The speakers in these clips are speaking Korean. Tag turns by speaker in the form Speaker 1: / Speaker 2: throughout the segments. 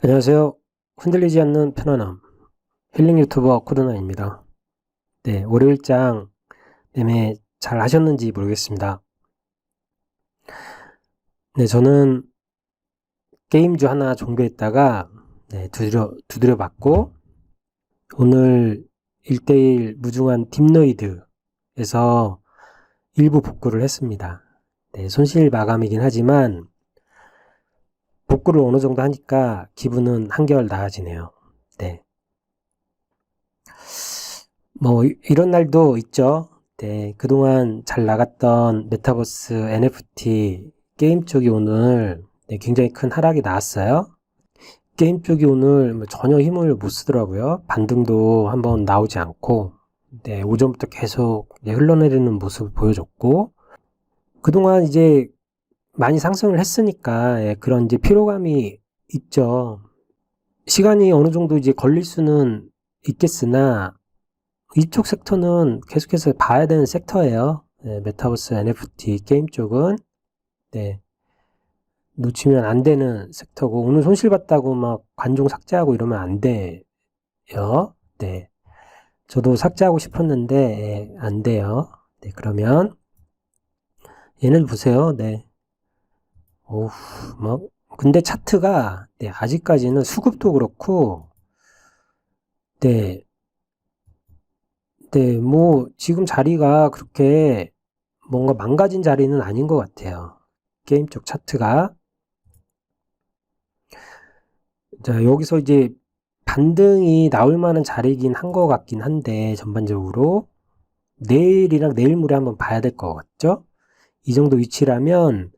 Speaker 1: 안녕하세요. 흔들리지 않는 편안함 힐링 유튜버 코드나입니다. 네, 월요일장 매매 잘 하셨는지 모르겠습니다. 네, 저는 게임주 하나 종료했다가 네, 두드려 두드려 봤고 오늘 1대1 무중한 딥노이드에서 일부 복구를 했습니다. 네, 손실 마감이긴 하지만 복구를 어느 정도 하니까 기분은 한결 나아지네요. 네. 뭐, 이- 이런 날도 있죠. 네. 그동안 잘 나갔던 메타버스 NFT 게임 쪽이 오늘 네, 굉장히 큰 하락이 나왔어요. 게임 쪽이 오늘 뭐 전혀 힘을 못 쓰더라고요. 반등도 한번 나오지 않고, 네, 오전부터 계속 네, 흘러내리는 모습을 보여줬고, 그동안 이제 많이 상승을 했으니까 예, 그런 이제 피로감이 있죠. 시간이 어느 정도 이제 걸릴 수는 있겠으나 이쪽 섹터는 계속해서 봐야 되는 섹터예요. 예, 메타버스 NFT 게임 쪽은 네, 놓치면 안 되는 섹터고 오늘 손실 봤다고 막 관종 삭제하고 이러면 안 돼요. 네, 저도 삭제하고 싶었는데 예, 안 돼요. 네, 그러면 얘는 보세요. 네. 어우, 뭐, 근데 차트가, 네, 아직까지는 수급도 그렇고, 네, 네, 뭐, 지금 자리가 그렇게 뭔가 망가진 자리는 아닌 것 같아요. 게임 쪽 차트가. 자, 여기서 이제 반등이 나올 만한 자리긴 한 것 같긴 한데, 전반적으로. 내일이랑 내일 모레 한번 봐야 될 것 같죠? 이 정도 위치라면,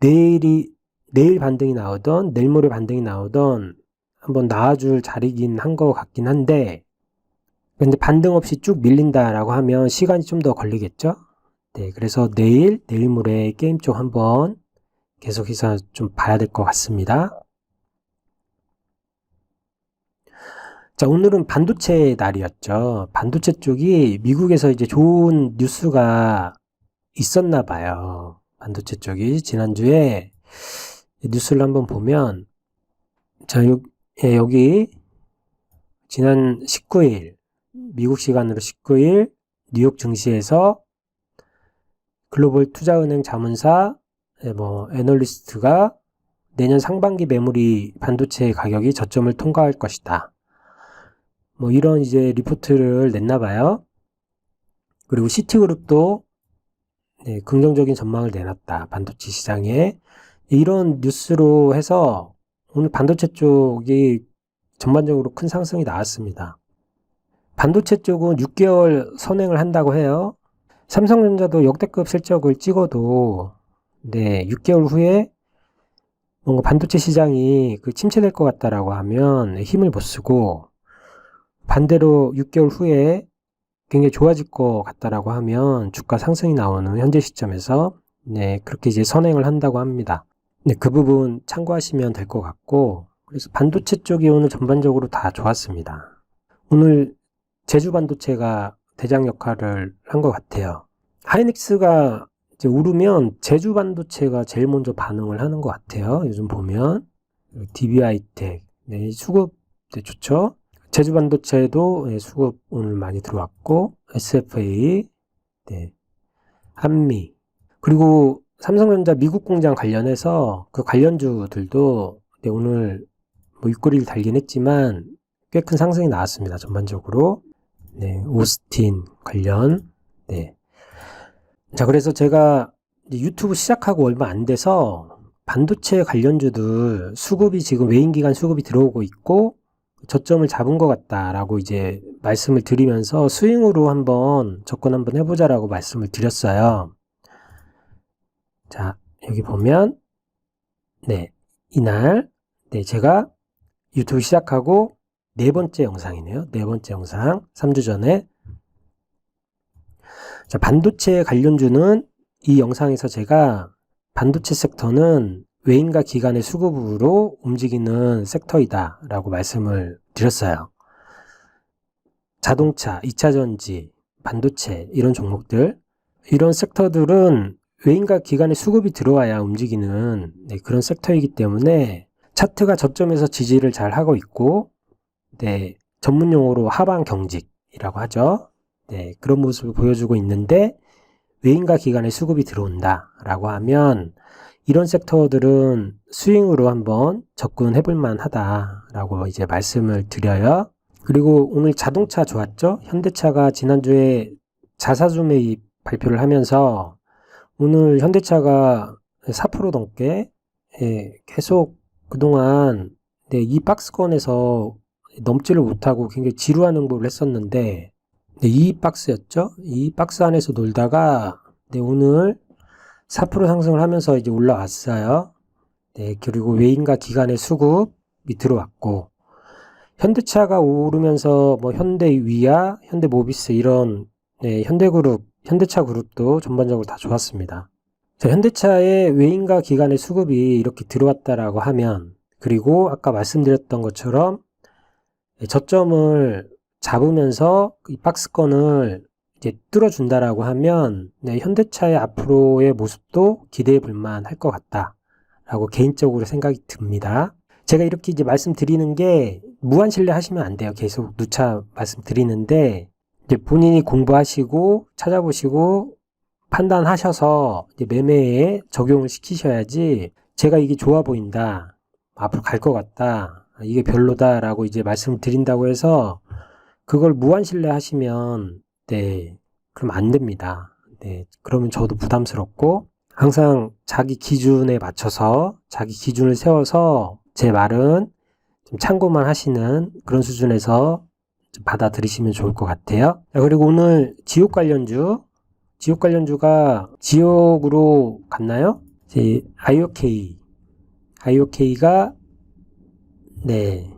Speaker 1: 내일이 내일 반등이 나오던 내일 모레 반등이 나오던 한번 나와줄 자리긴 한 것 같긴 한데 근데 반등 없이 쭉 밀린다라고 하면 시간이 좀 더 걸리겠죠? 네, 그래서 내일 내일 모레 게임 쪽 한번 계속해서 좀 봐야 될 것 같습니다. 자, 오늘은 반도체 날이었죠. 반도체 쪽이 미국에서 이제 좋은 뉴스가 있었나 봐요. 반도체 쪽이 지난주에 뉴스를 한번 보면 자 요, 예, 여기 지난 19일 미국 시간으로 19일 뉴욕 증시에서 글로벌 투자은행 자문사 예, 뭐 애널리스트가 내년 상반기 메모리 반도체 가격이 저점을 통과할 것이다. 뭐 이런 이제 리포트를 냈나 봐요. 그리고 시티그룹도 네, 긍정적인 전망을 내놨다. 반도체 시장에. 이런 뉴스로 해서 오늘 반도체 쪽이 전반적으로 큰 상승이 나왔습니다. 반도체 쪽은 6개월 선행을 한다고 해요. 삼성전자도 역대급 실적을 찍어도 네, 6개월 후에 뭔가 반도체 시장이 그 침체될 것 같다라고 하면 힘을 못 쓰고 반대로 6개월 후에 굉장히 좋아질 것 같다라고 하면 주가 상승이 나오는 현재 시점에서 네, 그렇게 이제 선행을 한다고 합니다. 네, 그 부분 참고하시면 될 것 같고 그래서 반도체 쪽이 오늘 전반적으로 다 좋았습니다. 오늘 제주 반도체가 대장 역할을 한 것 같아요. 하이닉스가 이제 오르면 제주 반도체가 제일 먼저 반응을 하는 것 같아요. 요즘 보면 DBI텍 네, 수급 네, 좋죠. 제주 반도체도 예, 수급 오늘 많이 들어왔고 SFA, 네, 한미 그리고 삼성전자 미국 공장 관련해서 그 관련주들도 네, 오늘 뭐 육거리를 달긴 했지만 꽤 큰 상승이 나왔습니다. 전반적으로 네, 오스틴 관련 네. 자 그래서 제가 유튜브 시작하고 얼마 안 돼서 반도체 관련주들 수급이 지금 외인 기간 수급이 들어오고 있고 저점을 잡은 것 같다라고 이제 말씀을 드리면서 스윙으로 한번 접근 한번 해보자라고 말씀을 드렸어요. 자, 여기 보면, 네, 이날, 네, 제가 유튜브 시작하고 네 번째 영상이네요. 네 번째 영상, 3주 전에. 자, 반도체 관련주는 이 영상에서 제가 반도체 섹터는 외인과 기관의 수급으로 움직이는 섹터이다 라고 말씀을 드렸어요. 자동차, 2차 전지, 반도체 이런 종목들 이런 섹터들은 외인과 기관의 수급이 들어와야 움직이는 네, 그런 섹터이기 때문에 차트가 저점에서 지지를 잘 하고 있고, 네, 전문 용어로 하방 경직이라고 하죠. 네, 그런 모습을 보여주고 있는데, 외인과 기관의 수급이 들어온다라고 하면, 이런 섹터들은 스윙으로 한번 접근해 볼 만 하다라고 이제 말씀을 드려요. 그리고 오늘 자동차 좋았죠? 현대차가 지난주에 자사주 매입 발표를 하면서 오늘 현대차가 4% 넘게 예, 계속 그동안 네, 이 박스권에서 넘지를 못하고 굉장히 지루한 행보를 했었는데 네, 이 박스였죠? 이 박스 안에서 놀다가 네, 오늘 4% 상승을 하면서 이제 올라왔어요. 네, 그리고 외인과 기관의 수급이 들어왔고 현대차가 오르면서 뭐 현대위아, 현대모비스 이런 네, 현대그룹, 현대차 그룹도 전반적으로 다 좋았습니다. 자, 현대차의 외인과 기관의 수급이 이렇게 들어왔다라고 하면 그리고 아까 말씀드렸던 것처럼 네, 저점을 잡으면서 이 박스권을 뚫어준다라고 하면 네, 현대차의 앞으로의 모습도 기대해 볼 만 할 것 같다라고 개인적으로 생각이 듭니다. 제가 이렇게 이제 말씀드리는 게 무한 신뢰 하시면 안 돼요. 계속 누차 말씀드리는데 이제 본인이 공부하시고 찾아보시고 판단하셔서 매매에 적용을 시키셔야지 제가 이게 좋아 보인다. 앞으로 갈 것 같다. 이게 별로다라고 이제 말씀을 드린다고 해서 그걸 무한 신뢰 하시면 네, 그럼 안 됩니다. 네, 그러면 저도 부담스럽고 항상 자기 기준에 맞춰서 자기 기준을 세워서 제 말은 좀 참고만 하시는 그런 수준에서 좀 받아들이시면 좋을 것 같아요. 자, 그리고 오늘 지옥 관련주, 지옥 관련주가 지옥으로 갔나요? 이제 IOK, IOK가 네,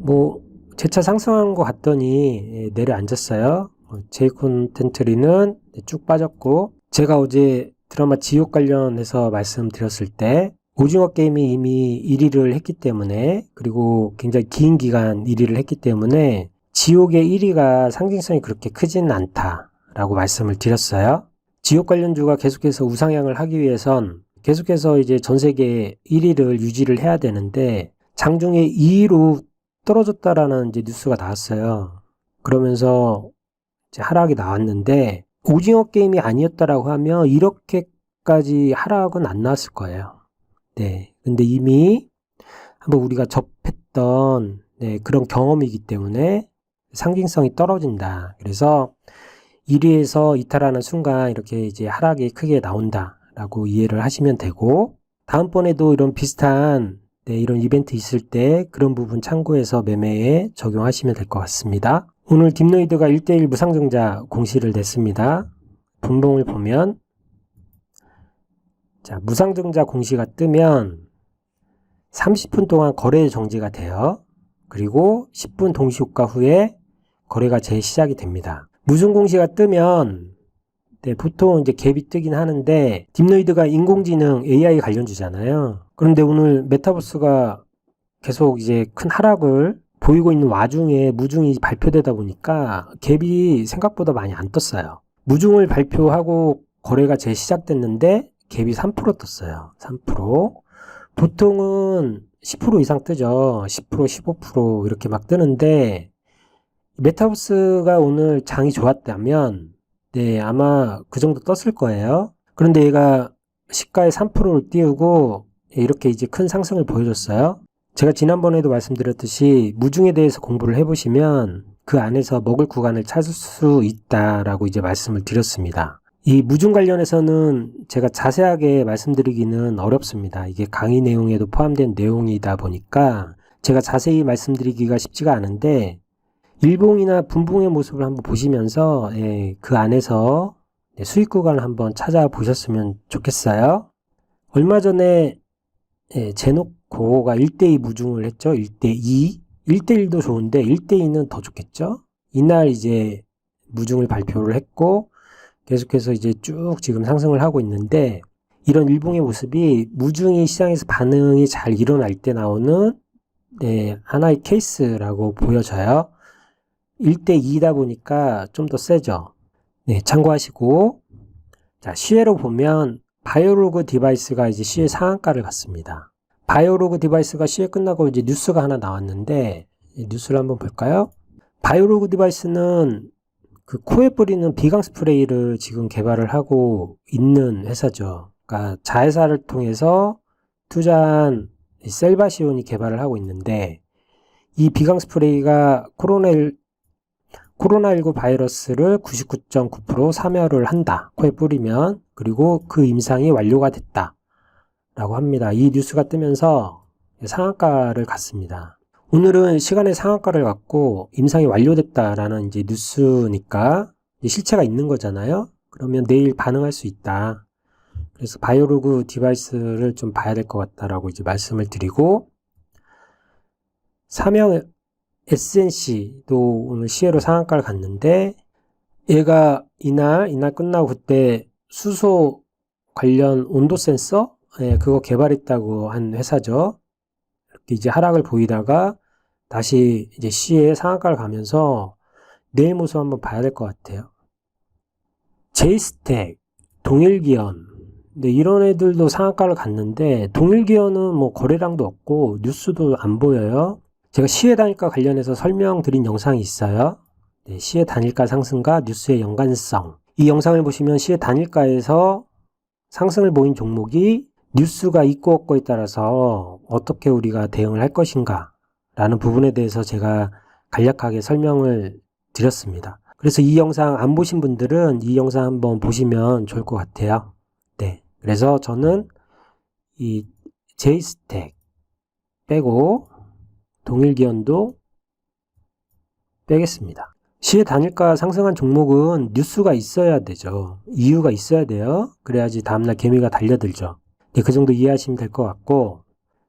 Speaker 1: 뭐 제차 상승한 것 같더니 예, 내려앉았어요. 제이 콘텐트리는 쭉 빠졌고 제가 어제 드라마 지옥 관련해서 말씀드렸을 때 오징어 게임이 이미 1위를 했기 때문에 그리고 굉장히 긴 기간 1위를 했기 때문에 지옥의 1위가 상징성이 그렇게 크지는 않다라고 말씀을 드렸어요. 지옥 관련주가 계속해서 우상향을 하기 위해선 계속해서 이제 전 세계 1위를 유지를 해야 되는데 장중에 2위로 떨어졌다라는 이제 뉴스가 나왔어요. 그러면서 이제 하락이 나왔는데 오징어 게임이 아니었다라고 하면 이렇게까지 하락은 안 나왔을 거예요. 네. 근데 이미 한번 우리가 접했던 네, 그런 경험이기 때문에 상징성이 떨어진다. 그래서 1위에서 이탈하는 순간 이렇게 이제 하락이 크게 나온다라고 이해를 하시면 되고 다음번에도 이런 비슷한 네, 이런 이벤트 있을 때 그런 부분 참고해서 매매에 적용하시면 될 것 같습니다. 오늘 딥노이드가 1대1 무상증자 공시를 냈습니다. 분봉을 보면 자, 무상증자 공시가 뜨면 30분 동안 거래 정지가 돼요. 그리고 10분 동시효과 후에 거래가 재시작이 됩니다. 무슨 공시가 뜨면 네, 보통 이제 갭이 뜨긴 하는데 딥노이드가 인공지능 AI 관련주잖아요. 그런데 오늘 메타버스가 계속 이제 큰 하락을 보이고 있는 와중에 무중이 발표되다 보니까 갭이 생각보다 많이 안 떴어요. 무중을 발표하고 거래가 재시작됐는데 갭이 3% 떴어요. 3%. 보통은 10% 이상 뜨죠. 10%, 15% 이렇게 막 뜨는데 메타버스가 오늘 장이 좋았다면 네, 아마 그 정도 떴을 거예요. 그런데 얘가 시가의 3%를 띄우고 이렇게 이제 큰 상승을 보여줬어요. 제가 지난번에도 말씀드렸듯이 무중에 대해서 공부를 해보시면 그 안에서 먹을 구간을 찾을 수 있다라고 이제 말씀을 드렸습니다. 이 무중 관련해서는 제가 자세하게 말씀드리기는 어렵습니다. 이게 강의 내용에도 포함된 내용이다 보니까 제가 자세히 말씀드리기가 쉽지가 않은데 일봉이나 분봉의 모습을 한번 보시면서 예, 그 안에서 네, 수익 구간을 한번 찾아보셨으면 좋겠어요. 얼마 전에 예, 제노코가 1대2 무중을 했죠. 1대2. 1대1도 좋은데 1대2는 더 좋겠죠. 이날 이제 무중을 발표를 했고 계속해서 이제 쭉 지금 상승을 하고 있는데 이런 일봉의 모습이 무중이 시장에서 반응이 잘 일어날 때 나오는 네, 하나의 케이스라고 보여져요. 1대 2다 보니까 좀 더 세죠. 네, 참고하시고 자, 시외로 보면 바이오로그 디바이스가 이제 시외 상한가를 갔습니다. 바이오로그 디바이스가 CE 끝나고 이제 뉴스가 하나 나왔는데 이 뉴스를 한번 볼까요? 바이오로그 디바이스는 그 코에 뿌리는 비강 스프레이를 지금 개발을 하고 있는 회사죠. 그러니까 자회사를 통해서 투자한 이 셀바시온이 개발을 하고 있는데 이 비강 스프레이가 코로나1 코로나19 바이러스를 99.9% 사멸을 한다. 코에 뿌리면 그리고 그 임상이 완료가 됐다. 라고 합니다. 이 뉴스가 뜨면서 상한가를 갔습니다. 오늘은 시간의 상한가를 갖고 임상이 완료됐다라는 이제 뉴스니까 실체가 있는 거잖아요. 그러면 내일 반응할 수 있다. 그래서 바이오로그 디바이스를 좀 봐야 될 것 같다라고 이제 말씀을 드리고 사명 SNC도 오늘 시에로 상한가를 갔는데 얘가 이날 이날 끝나고 그때 수소 관련 온도 센서 예, 그거 개발했다고 한 회사죠. 이렇게 이제 하락을 보이다가 다시 이제 C에 상한가를 가면서 내일 모습 한번 봐야 될 것 같아요. 제이스텍, 동일기현, 네, 이런 애들도 상한가를 갔는데 동일기현은 뭐 거래량도 없고 뉴스도 안 보여요. 제가 시의 단일가 관련해서 설명드린 영상이 있어요. 네, 시의 단일가 상승과 뉴스의 연관성. 이 영상을 보시면 시의 단일가에서 상승을 보인 종목이 뉴스가 있고 없고에 따라서 어떻게 우리가 대응을 할 것인가 라는 부분에 대해서 제가 간략하게 설명을 드렸습니다. 그래서 이 영상 안 보신 분들은 이 영상 한번 보시면 좋을 것 같아요. 네. 그래서 저는 이 제이스텍 빼고 동일기현도 빼겠습니다. 시의 단일가 상승한 종목은 뉴스가 있어야 되죠. 이유가 있어야 돼요. 그래야지 다음날 개미가 달려들죠. 네, 그 정도 이해하시면 될 것 같고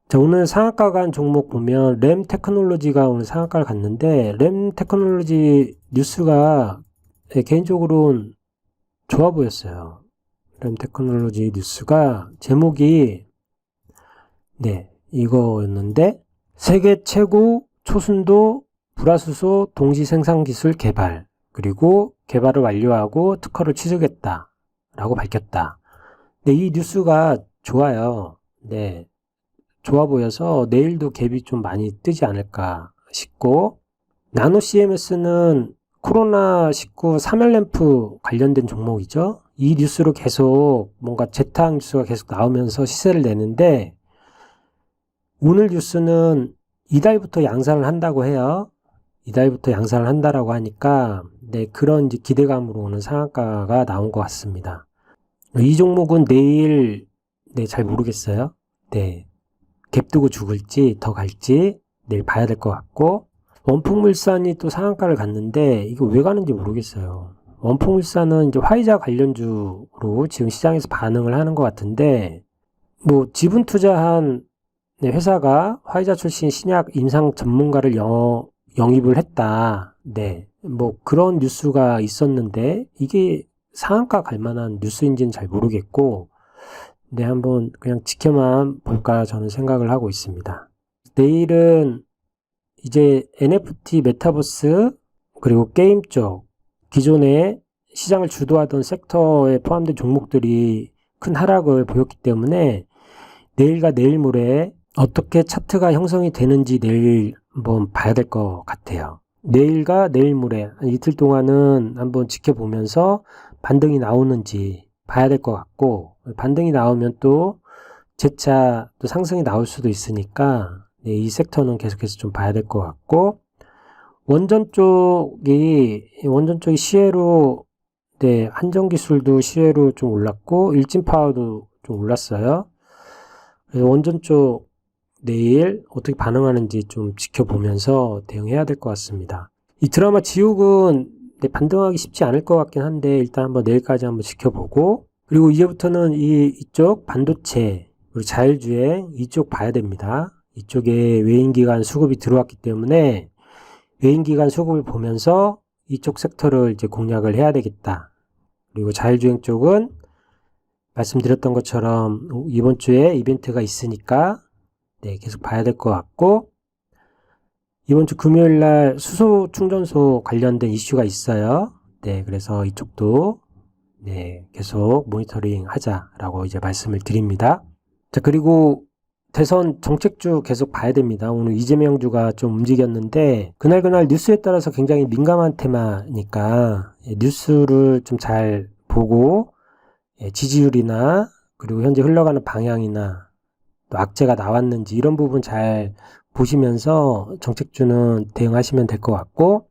Speaker 1: 자, 오늘 상한가 간 종목 보면 램 테크놀로지가 오늘 상한가를 갔는데 램 테크놀로지 뉴스가 네, 개인적으로는 좋아 보였어요. 램 테크놀로지 뉴스가 제목이 네 이거였는데 세계 최고 초순도 불화수소 동시 생산 기술 개발 그리고 개발을 완료하고 특허를 취득했다 라고 밝혔다. 네, 이 뉴스가 좋아요. 네. 좋아 보여서 내일도 갭이 좀 많이 뜨지 않을까 싶고 나노 CMS는 코로나19 사멸램프 관련된 종목이죠. 이 뉴스로 계속 뭔가 재탕 뉴스가 계속 나오면서 시세를 내는데 오늘 뉴스는 이달부터 양산을 한다고 해요. 이달부터 양산을 한다라고 하니까 네, 그런 이제 기대감으로 오는 상한가가 나온 것 같습니다. 이 종목은 내일 네, 잘 모르겠어요. 네. 갭 두고 죽을지 더 갈지 내일 봐야 될 것 같고 원풍물산이 또 상한가를 갔는데 이거 왜 가는지 모르겠어요. 원풍물산은 이제 화이자 관련주로 지금 시장에서 반응을 하는 것 같은데 뭐 지분 투자한 네, 회사가 화이자 출신 신약 임상 전문가를 영, 영입을 했다. 네. 뭐 그런 뉴스가 있었는데 이게 상한가 갈 만한 뉴스인지는 잘 모르겠고 네, 한번 그냥 지켜만 볼까 저는 생각을 하고 있습니다. 내일은 이제 NFT 메타버스 그리고 게임 쪽 기존에 시장을 주도하던 섹터에 포함된 종목들이 큰 하락을 보였기 때문에 내일과 내일 모레 어떻게 차트가 형성이 되는지 내일 한번 봐야 될 것 같아요. 내일과 내일 모레 이틀 동안은 한번 지켜보면서 반등이 나오는지 봐야 될 것 같고 반등이 나오면 또 재차 또 상승이 나올 수도 있으니까 네, 이 섹터는 계속해서 좀 봐야 될 것 같고 원전 쪽이 원전 쪽이 시에로 네, 한전 기술도 시에로 좀 올랐고 일진 파워도 좀 올랐어요. 그래서 원전 쪽 내일 어떻게 반응하는지 좀 지켜보면서 대응해야 될 것 같습니다. 이 드라마 지옥은 네, 반등하기 쉽지 않을 것 같긴 한데 일단 한번 내일까지 한번 지켜보고 그리고 이제부터는 이 이쪽 반도체 그리고 자율주행 이쪽 봐야 됩니다. 이쪽에 외인기관 수급이 들어왔기 때문에 외인기관 수급을 보면서 이쪽 섹터를 이제 공략을 해야 되겠다. 그리고 자율주행 쪽은 말씀드렸던 것처럼 이번 주에 이벤트가 있으니까 네, 계속 봐야 될 것 같고 이번 주 금요일 날 수소 충전소 관련된 이슈가 있어요. 네, 그래서 이쪽도 네, 계속 모니터링 하자라고 이제 말씀을 드립니다. 자, 그리고 대선 정책주 계속 봐야 됩니다. 오늘 이재명 주가 좀 움직였는데 그날그날 뉴스에 따라서 굉장히 민감한 테마니까 예, 뉴스를 좀 잘 보고 예, 지지율이나 그리고 현재 흘러가는 방향이나 또 악재가 나왔는지 이런 부분 잘 보시면서 정책주는 대응하시면 될 것 같고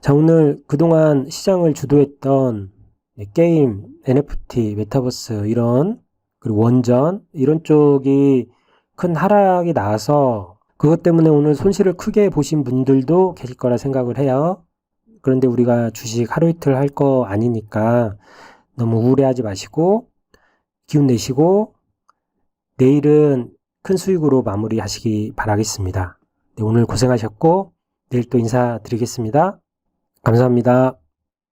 Speaker 1: 자 오늘 그동안 시장을 주도했던 예, 게임, NFT, 메타버스 이런 그리고 원전 이런 쪽이 큰 하락이 나와서 그것 때문에 오늘 손실을 크게 보신 분들도 계실 거라 생각을 해요. 그런데 우리가 주식 하루 이틀 할 거 아니니까 너무 우울해하지 마시고 기운 내시고 내일은 큰 수익으로 마무리하시기 바라겠습니다. 네, 오늘 고생하셨고 내일 또 인사드리겠습니다. 감사합니다.